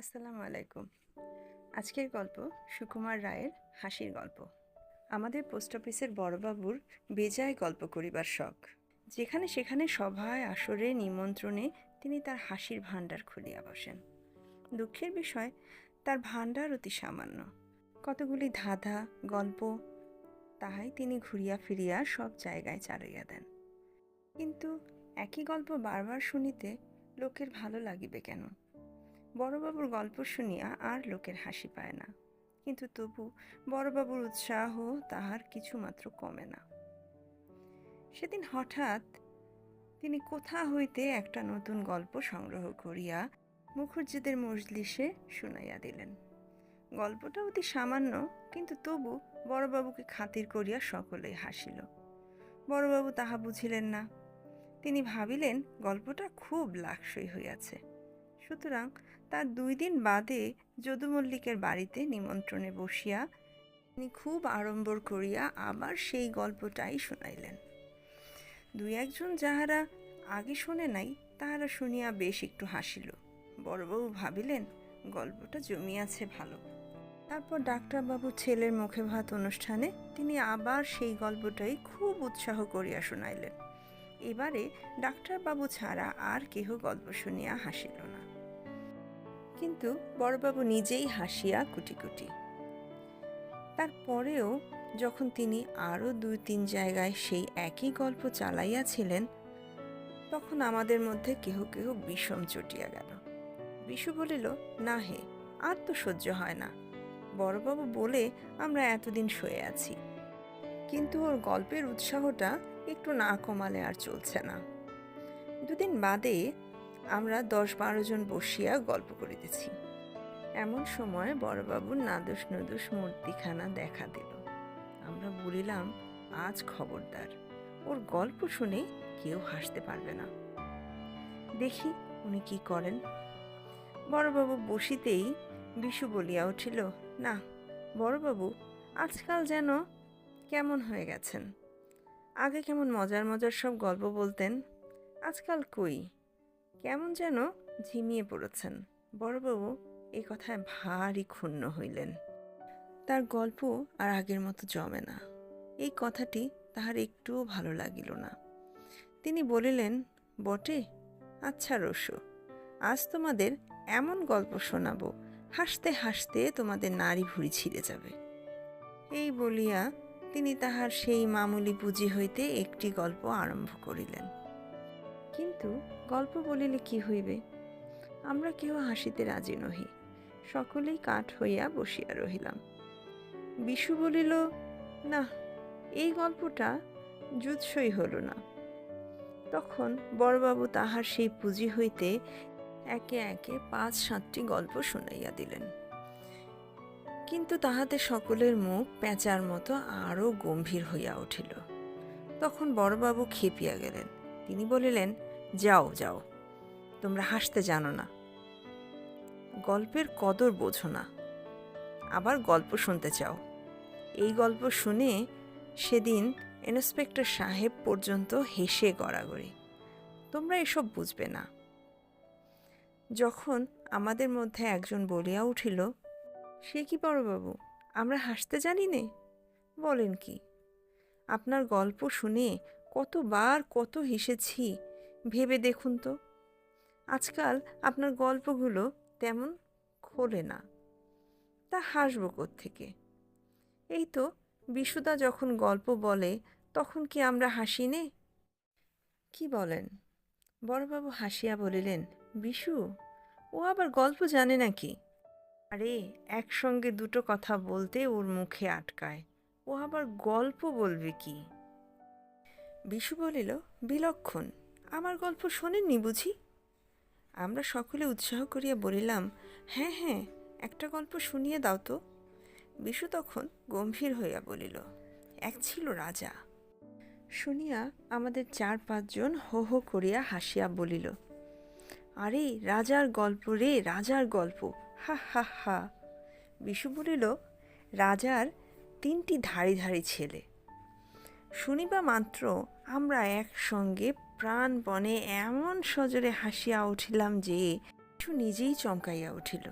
আসসালামু আলাইকুম। আজকের গল্প সুকুমার রায়ের হাসির গল্প। আমাদের পোস্ট অফিসের বড়বাবুর বেজায় গল্প করিবার শখ। যেখানে সেখানে সভায়, আসরে, নিমন্ত্রণে তিনি তার হাসির ভাণ্ডার খুলিয়া বসেন। দুঃখের বিষয়, তার ভাণ্ডার অতি সামান্য। কতগুলি ধাঁধা, গল্প, তাহাই তিনি ঘুরিয়া ফিরিয়া সব জায়গায় চালাইয়া দেন। কিন্তু একই গল্প বারবার শুনিতে লোকের ভালো লাগিবে কেন? বড়বাবুর গল্প শুনিয়া আর লোকের হাসি পায় না। কিন্তু তবু বড়বাবুর উৎসাহ তাহার কিছুমাত্র কমে না। সেদিন হঠাৎ তিনি কোথা হইতে একটা নতুন গল্প সংগ্রহ করিয়া মুখুজ্জিদের মজলিসে শুনাইয়া দিলেন। গল্পটা অতি সামান্য, কিন্তু তবু বড়বাবুকে খাতির করিয়া সকলেই হাসিল। বড়বাবু তাহা বুঝিলেন না। তিনি ভাবিলেন, গল্পটা খুব লাকসই হইয়াছে। সুতরাং তার দুই দিন বাদে যদু মল্লিকের বাড়িতে নিমন্ত্রণে বসিয়া তিনি খুব আড়ম্বর করিয়া আবার সেই গল্পটাই শুনাইলেন। দুই একজন যাহারা আগে শোনে নাই, তাহারা শুনিয়া বেশ একটু হাসিল। বড়বাবু ভাবিলেন, গল্পটা জমিয়াছে ভালো। তারপর ডাক্তারবাবুর ছেলের মুখে ভাত অনুষ্ঠানে তিনি আবার সেই গল্পটাই খুব উৎসাহ করিয়া শুনাইলেন। এবারে ডাক্তারবাবু ছাড়া আর কেহ গল্প শুনিয়া হাসিল না। কিন্তু বড়বাবু নিজেই হাসিয়া কুটি কুটি তারপরেও যখন তিনি আরও দুই তিন জায়গায় সেই একই গল্প চালাইয়াছিলেন, তখন আমাদের মধ্যে কেহ কেহ বিষম চটিয়া গেল। বিশু বলিল, না হে, আর তো সহ্য হয় না। বড়বাবু বলে আমরা এতদিন শুয়ে আছি। কিন্তু ওর গল্পের উৎসাহটা একটু না কমালে আর চলছে না। দুদিন বাদে আমরা দশ বারো জন বসিয়া গল্প করিতেছি। এমন সময় বড়বাবুর নাদুস নদুস মূর্তিখানা দেখা দিল। আমরা বলিলাম, আজ খবরদার। ওর গল্প শুনে কেউ হাসতে পারবে না। দেখি উনি কি করেন? বড়বাবু বসিতেই বিশু বলিয়া উঠিল, না, বড়বাবু, আজকাল যেন কেমন হয়ে গেছেন? আগে কেমন মজার মজার সব গল্প বলতেন? আজকাল কই? কেমন যেন ঝিমিয়ে পড়েছেন। বড়বাবু এই কথায় ভারী ক্ষুণ্ণ হইলেন। তার গল্প আর আগের মতো জমে না। এই কথাটি তাহার একটুও ভালো লাগিল না। তিনি বলিলেন, বটে আচ্ছা রসু, আজ তোমাদের এমন গল্প শোনাবো, হাসতে হাসতে তোমাদের নারী ভুড়ি ছিঁড়ে যাবে। এই বলিয়া তিনি তাহার সেই মামুলি পুঁজি হইতে একটি গল্প আরম্ভ করিলেন। কিন্তু গল্প বলিলে কি হইবে? আমরা কেউ হাসিতে রাজি নহি। সকলেই কাঠ হইয়া বসিয়া রহিলাম। বিশু বলিল, না, এই গল্পটা জুৎসই হল না। তখন বড়বাবু তাহার সেই পুঁজি হইতে একে একে পাঁচ সাতটি গল্প শুনাইয়া দিলেন। কিন্তু তাহাতে সকলের মুখ পেঁচার মতো আরও গম্ভীর হইয়া উঠিল। তখন বড়বাবু খেপিয়া গেলেন। তিনি বলিলেন, যাও যাও, তোমরা হাসতে জানো না। গল্পের কদর বোঝো না। আবার গল্প শুনতে চাও। এই গল্প শুনে সেদিন ইন্সপেক্টর সাহেব পর্যন্ত হেসে গড়াগড়ি। তোমরা এসব বুঝবে না। যখন আমাদের মধ্যে একজন বলিয়া উঠিল, সে কি বড়বাবু, আমরা হাসতে জানি নে? বলেন কি? আপনার গল্প শুনে কতবার কত হেসেছি। ভেবে দেখুন তো। আজকাল আপনার গল্পগুলো তেমন খোলে না। তা হাসব থেকে এই তো বিশুদা যখন গল্প বলে, তখন কি আমরা হাসি নে? কি বলেন? বড়বাবু হাসিয়া বলিলেন, বিশু, ও আবার গল্প জানে নাকি? আরে, একসঙ্গে দুটো কথা বলতে ওর মুখে আটকায়। ও আবার গল্প বলবে কি? বিশু বলিল, বিলক্ষণ। আমার গল্প শোনেননি বুঝি? আমরা সকলে উৎসাহ করিয়া বলিলাম হ্যাঁ হ্যাঁ একটা গল্প শুনিয়ে দাও তো। বিশু তখন গম্ভীর হইয়া বলিল, এক ছিল রাজা। শুনিয়া আমাদের চার পাঁচজন হো হো করিয়া হাসিয়া বলিল, আরে, রাজার গল্প রে, রাজার গল্প। হা হা হা। বিশু বলিল, রাজার তিনটি ধারি ধারি ছেলে। শুনিবা মাত্র, আমরা একসঙ্গে প্রাণপণে এমন সজরে হাসিয়া উঠিলাম যে বিশু নিজেই চমকাইয়া উঠিল।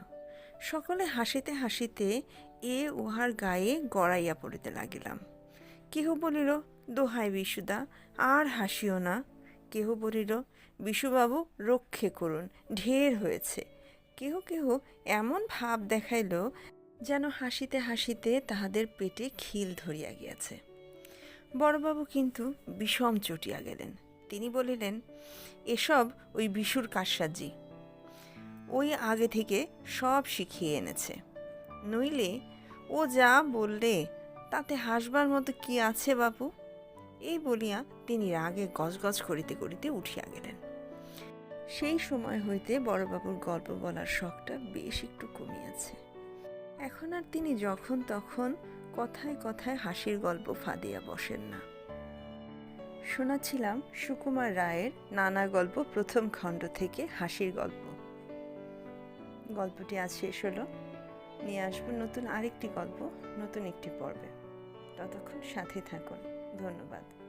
সকলে হাসিতে হাসিতে এ উহার গায়ে গড়াইয়া পড়িতে লাগিলাম। কেহ বলিল, দোহাই বিশুদা, আর হাসিও না। কেহ বলিল, বিশুবাবু, রক্ষে করুন, ঢের হয়েছে। কেহ কেহ এমন ভাব দেখাইল যেন হাসিতে হাসিতে তাহাদের পেটে খিল ধরিয়া গিয়াছে। বড়বাবু কিন্তু বিষম চটিয়া গেলেন। তিনি বলিলেন, এসব ওই বিশুর কারসাজি। ওই আগে থেকে সব শিখিয়ে এনেছে। নইলে ও যা বললে তাতে হাসবার মতো কি আছে বাবু এই বলিয়া তিনি রাগে গজগজ করিতে করিতে উঠিয়া গেলেন। সেই সময় হইতে বড়বাবুর গল্প বলার শখটা বেশ একটু কমিয়াছে। এখন আর তিনি যখন তখন কথায় কথায় হাসির গল্প ফাঁদিয়া বসেন না। শোনাছিলাম সুকুমার রায়ের নানা গল্প প্রথম খণ্ড থেকে হাসির গল্প। গল্পটি আজ শেষ হলো। নিয়ে আসব নতুন আরেকটি গল্প, নতুন একটি পর্বে। ততক্ষণ সাথে থাকুন। ধন্যবাদ।